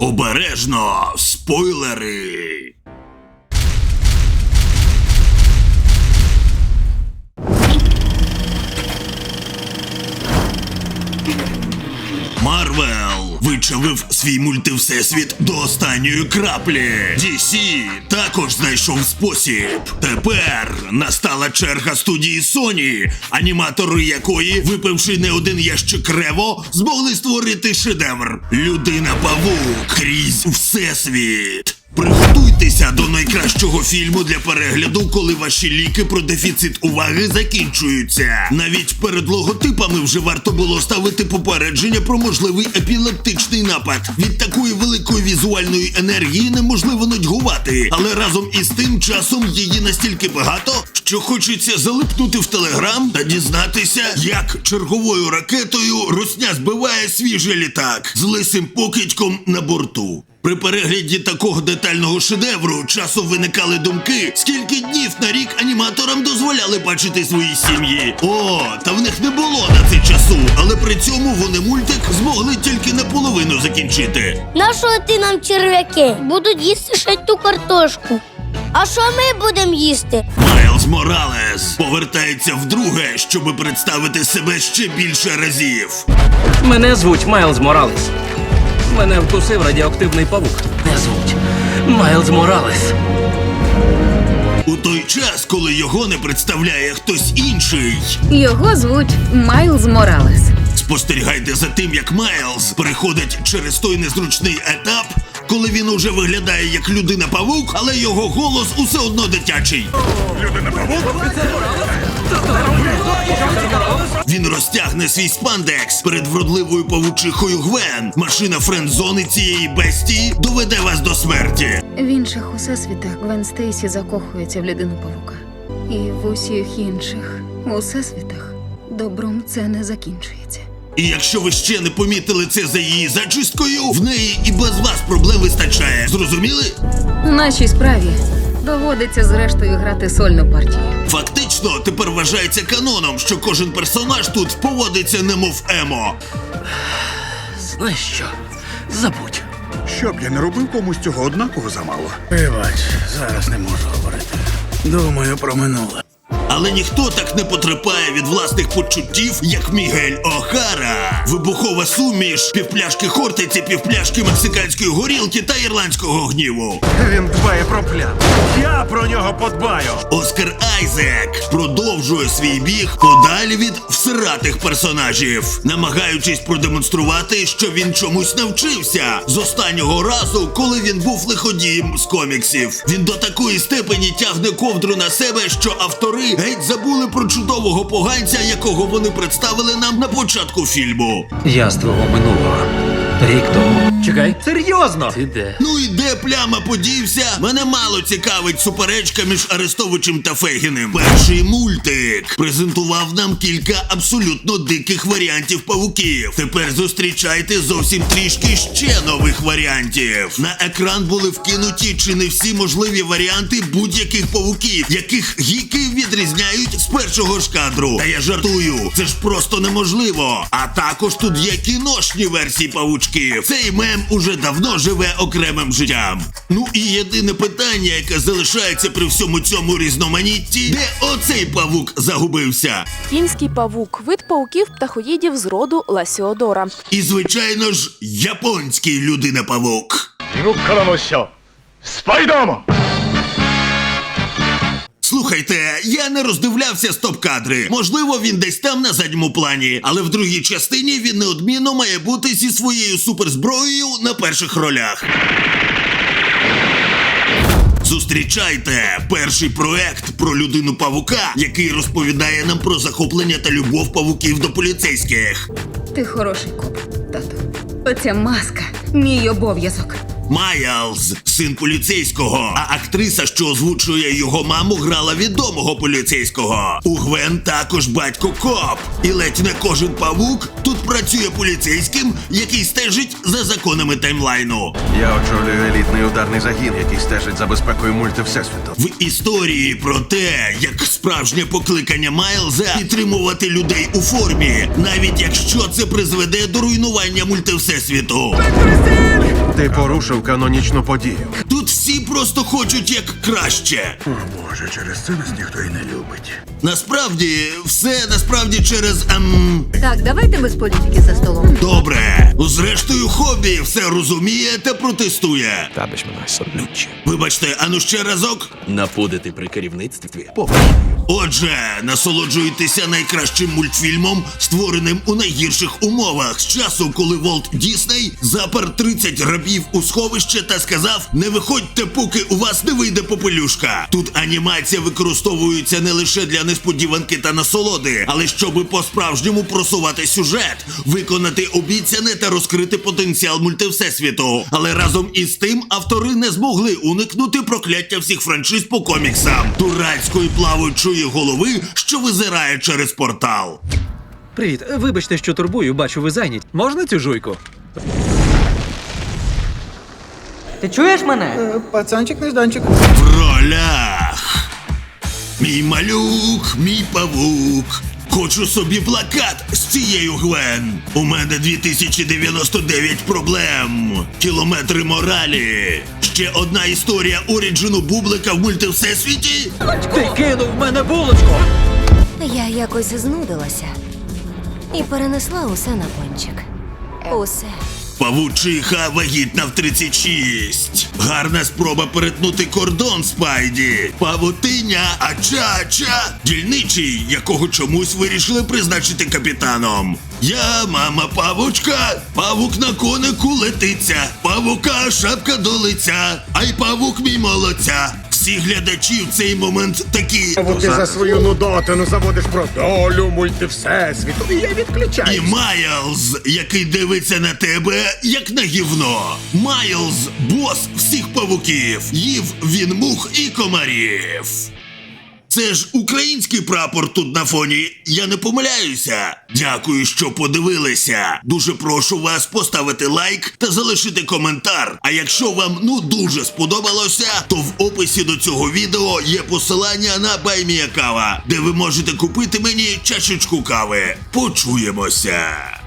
Обережно, спойлери. Марвел вичавив свій мультивсесвіт до останньої краплі. DC також знайшов спосіб. Тепер настала черга студії Sony, аніматори якої, випивши не один ящик рево, змогли створити шедевр. Людина Павук крізь всесвіт. Приготуйтеся до найкращого фільму для перегляду, коли ваші ліки про дефіцит уваги закінчуються. Навіть перед логотипами вже варто було ставити попередження про можливий епілептичний напад. Від такої великої візуальної енергії неможливо нудьгувати, але разом із тим часом її настільки багато, що хочеться залипнути в телеграм та дізнатися, як черговою ракетою Русня збиває свіжий літак з лисим покидьком на борту. При перегляді такого детального шедевру часом виникали думки, скільки днів на рік аніматорам дозволяли бачити свої сім'ї. О, та в них не було на це часу, але при цьому вони мультик змогли тільки наполовину закінчити. Нашого ти нам черв'яки будуть їсти ще ту картошку. А що ми будемо їсти? Майлз Моралес повертається вдруге, щоби представити себе ще більше разів. Мене звуть Майлз Моралес. Мене вкусив радіоактивний павук. Не звуть Майлз Моралес. У той час, коли його не представляє хтось інший. Його звуть Майлз Моралес. Спостерігайте за тим, як Майлз переходить через той незручний етап, коли він уже виглядає як людина-павук, але його голос усе одно дитячий. Він розтягне свій спандекс перед вродливою павучихою Гвен. Машина френдзони цієї бестії доведе вас до смерті. В інших усесвітах Гвен Стейсі закохується в людину павука. І в усіх інших усесвітах добром це не закінчується. І якщо ви ще не помітили це за її зачисткою, в неї і без вас проблем вистачає. Зрозуміли? У нашій справі доводиться зрештою грати сольну партію. Фактично, тепер вважається каноном, що кожен персонаж тут поводиться немов емо. Знаєш що? Забудь. Щоб я не робив комусь цього однаково замало. Вибач, зараз не можу говорити. Думаю про минуле. Але ніхто так не потрапляє від власних почуттів, як Мігель Охара. Вибухова суміш, півпляшки хортиці, півпляшки мексиканської горілки та ірландського гніву. Він дбає про план. Я про нього подбаю. Оскар Айзек продовжує свій біг подалі від всиратих персонажів, намагаючись продемонструвати, що він чомусь навчився з останнього разу, коли він був лиходієм з коміксів. Він до такої степені тягне ковдру на себе, що автори геть забули про чудового поганця, якого вони представили нам на початку фільму. Я з твого минулого. Рік тому. Чекай. Серйозно? Ти де? Ну і де пляма подівся? Мене мало цікавить суперечка між Арестовичем та Фегіним. Перший мультик презентував нам кілька абсолютно диких варіантів павуків. Тепер зустрічайте зовсім трішки ще нових варіантів. На екран були вкинуті чи не всі можливі варіанти будь-яких павуків, яких гіки відрізняють з першого ж кадру. Та я жартую, це ж просто неможливо. А також тут є кіношні версії павучків. Цей мем уже давно живе окремим життям. Ну і єдине питання, яке залишається при всьому цьому різноманітті, де оцей павук загубився. Кінський павук вид пауків птахоїдів з роду Ласіодора. І звичайно ж, японський людина-павук. 地獄からの使者スパイダーマン Слухайте, я не роздивлявся стоп-кадри. Можливо, він десь там на задньому плані, але в другій частині він неодмінно має бути зі своєю суперзброєю на перших ролях. Зустрічайте перший проект про людину павука, який розповідає нам про захоплення та любов павуків до поліцейських. Ти хороший коп, тату. Оця маска мій обов'язок. Майлз, син поліцейського, а актриса, що озвучує його маму, грала відомого поліцейського. У Гвен також батько коп. І ледь не кожен павук тут працює поліцейським, який стежить за законами таймлайну. Я очолюю елітний ударний загін, який стежить за безпекою мультивсесвіту. В історії про те, як справжнє покликання Майлза підтримувати людей у формі, навіть якщо це призведе до руйнування мультивсесвіту. Ти порушив канонічну подію. Тут всі просто хочуть як краще. О Боже, через це нас ніхто і не любить. Насправді, все насправді через ем. Так, давайте без політики за столом. Добре. Зрештою, хобі все розуміє та протестує. Вибачте, а ну ще разок. Напудити при керівництві. Отже, насолоджуйтеся найкращим мультфільмом, створеним у найгірших умовах з часу, коли Волт Дісней запер 30 рабів у сховище та сказав: не виходьте, поки у вас не вийде попелюшка. Тут анімація використовується не лише для несподіванки та насолоди, але щоби по-справжньому просувати сюжет, виконати обіцяне та розкрити потенціал мультивсесвіту. Але разом із тим автори не змогли уникнути прокляття всіх франшиз по коміксам, дурацької плаваючої голови, що визирає через портал. Привіт, вибачте, що турбую, бачу, ви зайняті. Можна цю жуйку? Ти чуєш мене? Пацанчик нежданчик. В ролях. Мій малюк, мій павук. Хочу собі плакат з цією Гвен. У мене 2099 проблем. Кілометри моралі. Ще одна історія оріджину бублика в мультивсесвіті. Ти кинув в мене булочку! Я якось знудилася і перенесла усе на пончик. Усе. Павучиха вагітна в 36. Гарна спроба перетнути кордон Спайді. Павутиня, ача-ача. Дільничий, якого чомусь вирішили призначити капітаном. Я, мама павучка, павук на конику летиться, павука шапка до лиця, а й павук мій молодця. Всі глядачі в цей момент такі. Ти за свою нудотину заводиш про долю мультивсесвіту, і я відключаю. І Майлз, який дивиться на тебе, як на гівно. Майлз бос всіх павуків. Їв він мух і комарів. Це ж український прапор тут на фоні. Я не помиляюся. Дякую, що подивилися. Дуже прошу вас поставити лайк та залишити коментар. А якщо вам ну дуже сподобалося, то в описі до цього відео є посилання на Баймія Кава, де ви можете купити мені чашечку кави. Почуємося.